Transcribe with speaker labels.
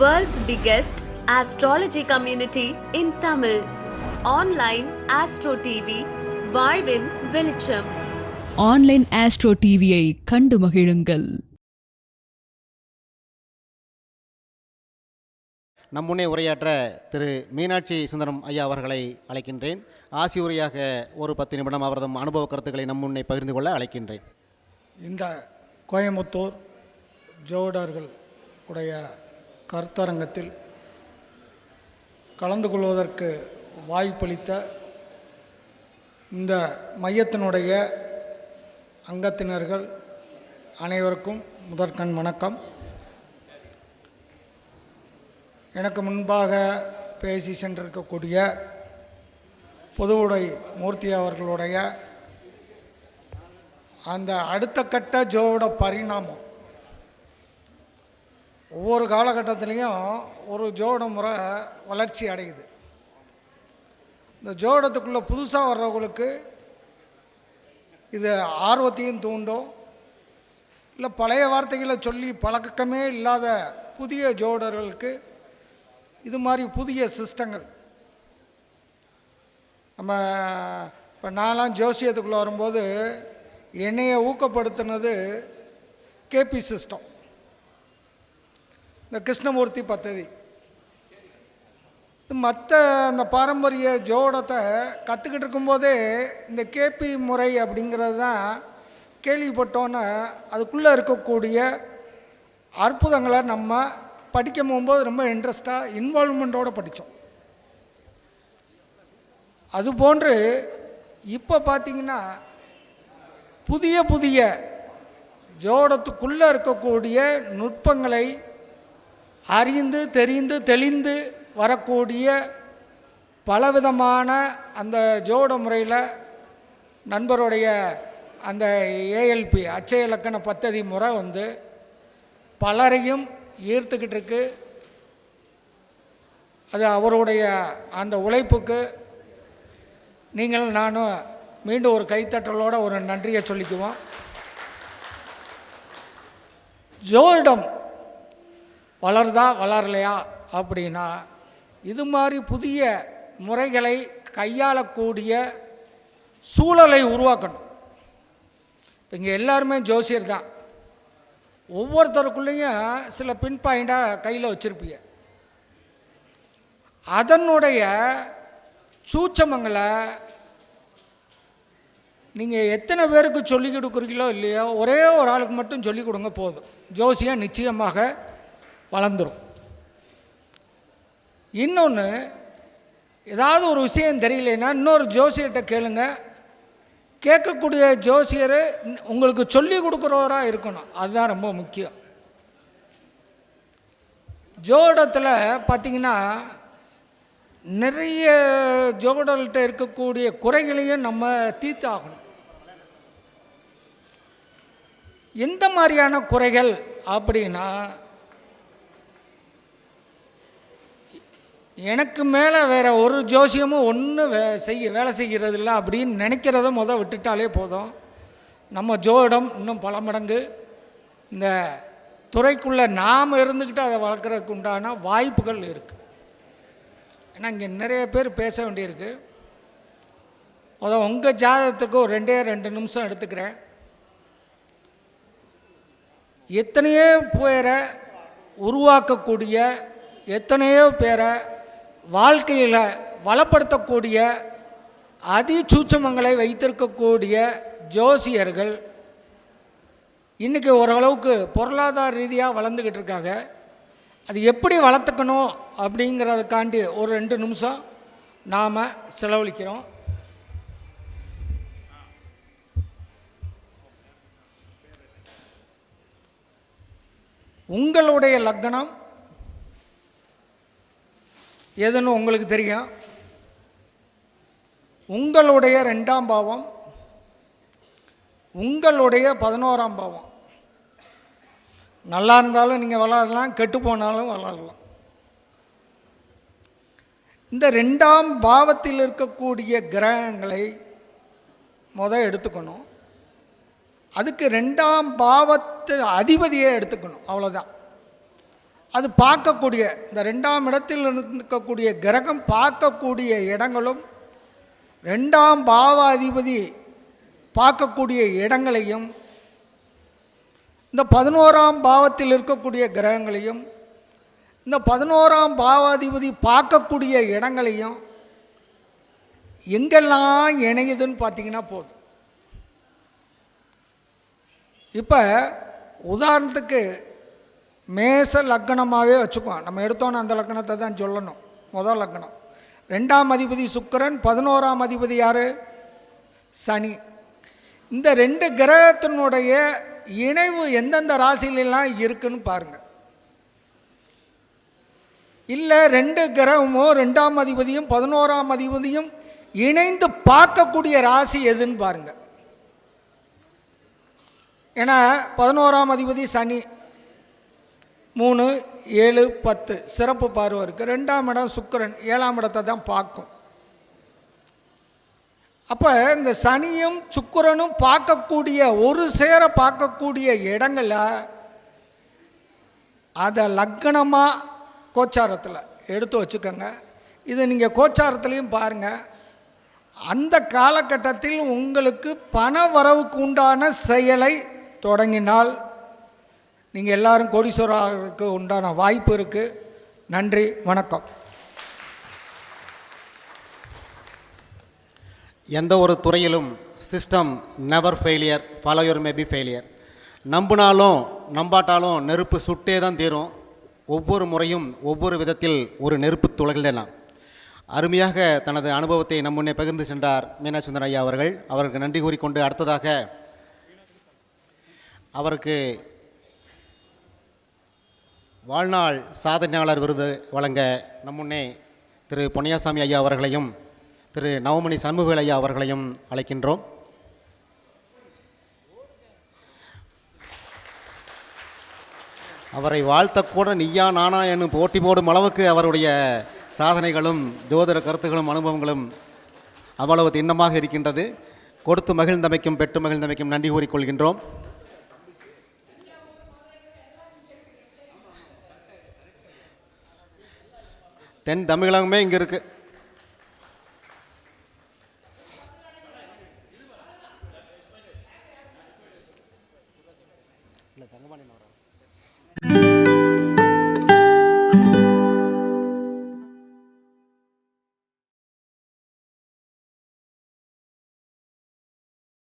Speaker 1: World's biggest astrology community in Tamil. Online Astro TV, வாழ்வின் வெளிச்சம்.
Speaker 2: Online astro டிவியை கண்டு மகிழுங்கள்.
Speaker 3: நம் முன்னே உரையாற்ற திரு மீனாட்சி சுந்தரம் ஐயா அவர்களை அழைக்கின்றேன். ஆசி உரையாக ஒரு பத்து நிமிடம் அவரது அனுபவ கருத்துக்களை நம் முன்னே பகிர்ந்து கொள்ள அழைக்கின்றேன்.
Speaker 4: இந்த கோயம்புத்தூர் ஜோடர்கள் உடைய கருத்தரங்கத்தில் கலந்து கொள்வதற்கு வாய்ப்பளித்த இந்த மையத்தினுடைய அங்கத்தினர்கள் அனைவருக்கும் முதற்கண் வணக்கம். எனக்கு முன்பாக பேசி சென்றிருக்கக்கூடிய பொதுவுடை மூர்த்தி அவர்களுடைய அந்த அடுத்த கட்ட ஜோவோட பரிணாமம் ஒவ்வொரு காலகட்டத்துலேயும் ஒரு ஜோட முறை வளர்ச்சி அடையுது. இந்த ஜோடத்துக்குள்ளே புதுசாக வர்றவங்களுக்கு இது ஆர்வத்தையும் தூண்டும். இல்லை பழைய வார்த்தைகளை சொல்லி பழக்கமே இல்லாத புதிய ஜோடர்களுக்கு இது மாதிரி புதிய சிஸ்டங்கள். நம்ம இப்போ நான்லாம் ஜோசியத்துக்குள்ளே வரும்போது என்னையை ஊக்கப்படுத்தினது கேபி சிஸ்டம். இந்த கிருஷ்ணமூர்த்தி பத்ததி. மற்ற அந்த பாரம்பரிய ஜோடத்தை கற்றுக்கிட்டு இருக்கும்போதே இந்த கேபி முறை அப்படிங்கிறது தான் கேள்விப்பட்டோன்னே அதுக்குள்ளே இருக்கக்கூடிய அற்புதங்களை நம்ம படிக்க போகும்போது ரொம்ப இன்ட்ரெஸ்டாக இன்வால்மெண்ட்டோடு படித்தோம் அதுபோன்று இப்போ பார்த்தீங்கன்னா புதிய புதிய ஜோடத்துக்குள்ளே இருக்கக்கூடிய நுட்பங்களை அறிந்து தெரிந்து தெளிந்து வரக்கூடிய பலவிதமான அந்த ஜோட முறையில் நண்பருடைய அந்த ஏஎல்பி அச்சை இலக்கண பத்ததி முறை வந்து பலரையும் ஈர்த்துக்கிட்டு இருக்கு அது அவருடைய அந்த உழைப்புக்கு நீங்கள் நானும் மீண்டும் ஒரு கைத்தட்டலோட ஒரு நன்றியை சொல்லிக்குவோம். ஜோடம் வளருதா வளரலையா அப்படின்னா இது மாதிரி புதிய முறைகளை கையாளக்கூடிய சூழலை உருவாக்கணும். இப்போ இங்கே எல்லாருமே ஜோசியர் தான். ஒவ்வொருத்தருக்குள்ளேயும் சில பின் பாயிண்டாக கையில் வச்சுருப்பீங்க. அதனுடைய சூச்சமங்களை நீங்கள் எத்தனை பேருக்கு சொல்லிக் கொடுக்குறீங்களோ இல்லையோ ஒரே ஒரு ஆளுக்கு மட்டும் சொல்லிக் கொடுங்க போதும். ஜோசியம் நிச்சயமாக வளர்ந்துடும் இன்னொன்று ஏதாவது ஒரு விஷயம் தெரியலனா இன்னொரு ஜோசியர்கிட்ட கேளுங்க. கேட்கக்கூடிய ஜோசியர் உங்களுக்கு சொல்லி கொடுக்குறவராக இருக்கணும். அதுதான் ரொம்ப முக்கியம். ஜோடத்தில் பார்த்திங்கன்னா நிறைய ஜோடல்கிட்ட இருக்கக்கூடிய குறைகளையும் நம்ம தீர்த்தாகணும். எந்த மாதிரியான குறைகள் அப்படின்னா எனக்கு மேலே வேறு ஒரு ஜோசியமும் ஒன்றும் வே செய்ய வேலை செய்கிறது இல்லை அப்படின்னு நினைக்கிறத முத விட்டுட்டாலே போதும். நம்ம ஜோடம் இன்னும் பல மடங்கு. இந்த துறைக்குள்ளே நாம் இருந்துக்கிட்டு அதை வளர்க்குறதுக்கு உண்டான வாய்ப்புகள் இருக்குது ஏன்னா இங்கே நிறைய பேர் பேச வேண்டியிருக்கு. அதை உங்கள் ஜாதகத்துக்கு ஒரு ரெண்டே ரெண்டு நிமிஷம் எடுத்துக்கிறேன். எத்தனையோ பேரை உருவாக்கக்கூடிய எத்தனையோ பேரை வாழ்க்கையில் வளப்படுத்தக்கூடிய அதிசூட்சமங்களை வைத்திருக்கக்கூடிய ஜோசியர்கள் இன்றைக்கி ஓரளவுக்கு பொருளாதார ரீதியாக வளர்ந்துக்கிட்டு இருக்காங்க. அது எப்படி வளர்த்துக்கணும் அப்படிங்கிறதுக்காண்டி ஒரு ரெண்டு நிமிஷம் நாம் செலவழிக்கிறோம். உங்களுடைய லக்னம் எதுன்னு உங்களுக்கு தெரியும். உங்களுடைய ரெண்டாம் பாவம் உங்களுடைய பதினோராம் பாவம். நல்லா இருந்தாலும் நீங்கள் வளரலாம் கெட்டு போனாலும் வளரலாம். இந்த ரெண்டாம் பாவத்தில் இருக்கக்கூடிய கிரகங்களை முத எடுத்துக்கணும். அதுக்கு ரெண்டாம் பாவத்து அதிபதியை எடுத்துக்கணும் அவ்வளோதான் அது பார்க்கக்கூடிய இந்த ரெண்டாம் இடத்தில் இருக்கக்கூடிய கிரகம் பார்க்கக்கூடிய இடங்களும் ரெண்டாம் பாவாதிபதி பார்க்கக்கூடிய இடங்களையும் இந்த பதினோராம் பாவத்தில் இருக்கக்கூடிய கிரகங்களையும் இந்த பதினோராம் பாவாதிபதி பார்க்கக்கூடிய இடங்களையும் எங்கெல்லாம் இணையுதுன்னு பார்த்தீங்கன்னா போதும். இப்போ உதாரணத்துக்கு மேச லக்னமாகவே வச்சுக்குவோம் நம்ம எடுத்தோன்னே அந்த லக்கணத்தை தான் சொல்லணும். முதல் லக்னம் ரெண்டாம் அதிபதி சுக்கிரன் பதினோராம் அதிபதி யார்? சனி. இந்த ரெண்டு கிரகத்தினுடைய இணைவு எந்தெந்த ராசிலெல்லாம் இருக்குன்னு பாருங்கள் இல்லை ரெண்டு கிரகமும் ரெண்டாம் அதிபதியும் பதினோராம் அதிபதியும் இணைந்து பார்க்கக்கூடிய ராசி எதுன்னு பாருங்கள் ஏன்னா பதினோராம் அதிபதி சனி. மூணு ஏழு பத்து. சிறப்பு பார்வை இருக்குது ரெண்டாம் இடம் சுக்கரன். ஏழாம் இடத்தை தான் பார்க்கும். அப்போ இந்த சனியும் சுக்கிரனும் பார்க்கக்கூடிய ஒரு சேர பார்க்கக்கூடிய இடங்களில் அதை லக்னமாக கோச்சாரத்தில் எடுத்து வச்சுக்கோங்க. இதை நீங்கள் கோச்சாரத்துலேயும் பாருங்கள் அந்த காலகட்டத்தில் உங்களுக்கு பண வரவுக்கு உண்டான செயலை தொடங்கினால் நீங்கள் எல்லாரும் கோடீஸ்வரருக்கு உண்டான வாய்ப்பு இருக்குது நன்றி வணக்கம்.
Speaker 3: எந்த ஒரு துறையிலும் system never failure follower maybe failure நம்பினாலும் நம்பாட்டாலும் நெருப்பு சுட்டே தான் தீரும். ஒவ்வொரு முறையும் ஒவ்வொரு விதத்தில் ஒரு நெருப்பு துளைகளெல்லாம் அருமையாக தனது அனுபவத்தை நம் முன்னே பகிர்ந்து சென்றார் மீனாசுந்தர் ஐயா அவர்கள். அவருக்கு நன்றி கூறிக்கொண்டு அடுத்ததாக அவருக்கு வாழ்நாள் சாதனையாளர் விருது வழங்க நம்முன்னே திரு பொன்னியாசாமி ஐயா அவர்களையும் திரு நவமணி சண்முகவேல் ஐயா அவர்களையும் அழைக்கின்றோம். அவரை வாழ்த்தக்கூட நீயா நானா என்னும் போட்டி போடும் அளவுக்கு அவருடைய சாதனைகளும் ஜோதிட கருத்துகளும் அனுபவங்களும் அவ்வளவு திண்ணமாக இருக்கின்றது. கொடுத்து மகிழ்ந்தமைக்கும் பெற்று மகிழ்ந்தமைக்கும் நன்றி கூறிக்கொள்கின்றோம் தென் தமிழகமே இங்கே இருக்கு. இல்லை தங்கபாணி